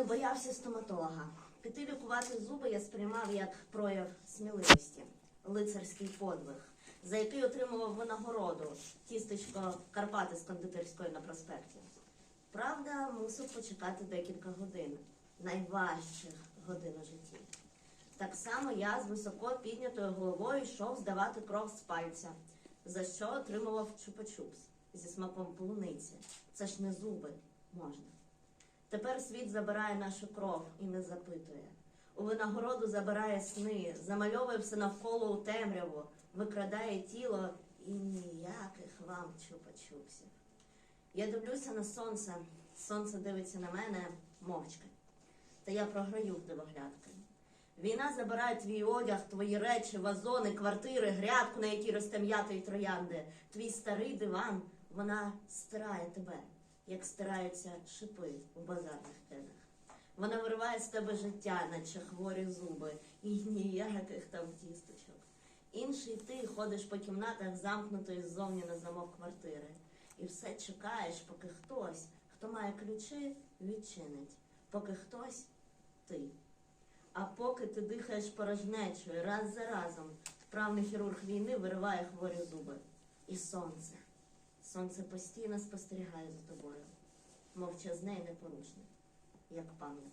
не боявся стоматолога. Піти лікувати зуби я сприймав як прояв сміливості, лицарський подвиг, за який отримував винагороду тістечко Карпати з кондитерської на проспекті. Правда, мусив почекати декілька годин, найважчих годин у житті. Так само я з високо піднятою головою йшов здавати кров з пальця, за що отримував чупа-чупс зі смаком полуниці. Це ж не зуби можна. Тепер світ забирає нашу кров і не запитує. У винагороду забирає сни, замальовує все навколо у темряву, викрадає тіло і ніяких вам чупа-чупсів. Я дивлюся на сонце, сонце дивиться на мене мовчки. Та я програю в дивоглядки. Війна забирає твій одяг, твої речі, вазони, квартири, грядку, на якій росте м'ята троянди. Твій старий диван, вона стирає тебе, як стираються шипи у базарних кедах. Вона вириває з тебе життя, наче хворі зуби, і ніяких там тісточок. Інший ти ходиш по кімнатах, замкнутої ззовні на замок квартири, і все чекаєш, поки хтось, хто має ключі, відчинить, поки хтось ти. А поки ти дихаєш порожнечою, раз за разом, вправний хірург війни вириває хворі зуби. І сонце. Сонце постійно спостерігає за тобою, мовчазне і непорушне, як пам'ять.